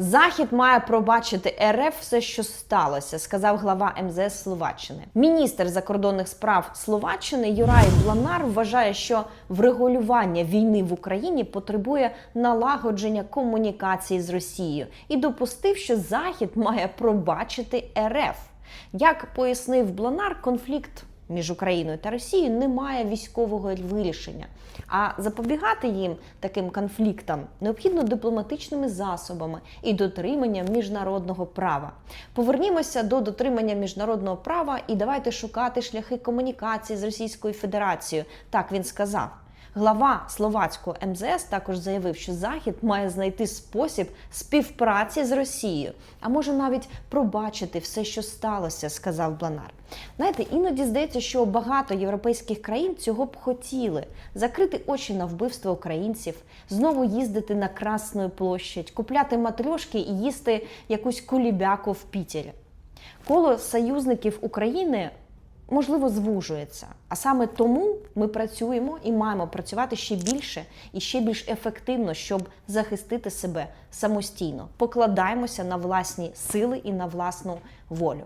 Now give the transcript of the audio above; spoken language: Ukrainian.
Захід має пробачити РФ все, що сталося, сказав глава МЗС Словаччини. Міністр закордонних справ Словаччини Юрай Бланар вважає, що врегулювання війни в Україні потребує налагодження комунікації з Росією і допустив, що Захід має пробачити РФ. Як пояснив Бланар, конфлікт між Україною та Росією немає військового вирішення. А запобігати їм таким конфліктам необхідно дипломатичними засобами і дотриманням міжнародного права. Повернімося до дотримання міжнародного права і давайте шукати шляхи комунікації з Російською Федерацією. Так він сказав. Глава словацького МЗС також заявив, що Захід має знайти спосіб співпраці з Росією, а може навіть пробачити все, що сталося, сказав Бланар. Знаєте, іноді здається, що багато європейських країн цього б хотіли закрити очі на вбивство українців, знову їздити на Красну площадь, купляти матрьошки і їсти якусь кулібяку в Пітері. Коло союзників України можливо звужується. А саме тому ми працюємо і маємо працювати ще більше і ще більш ефективно, щоб захистити себе самостійно. Покладаємося на власні сили і на власну волю.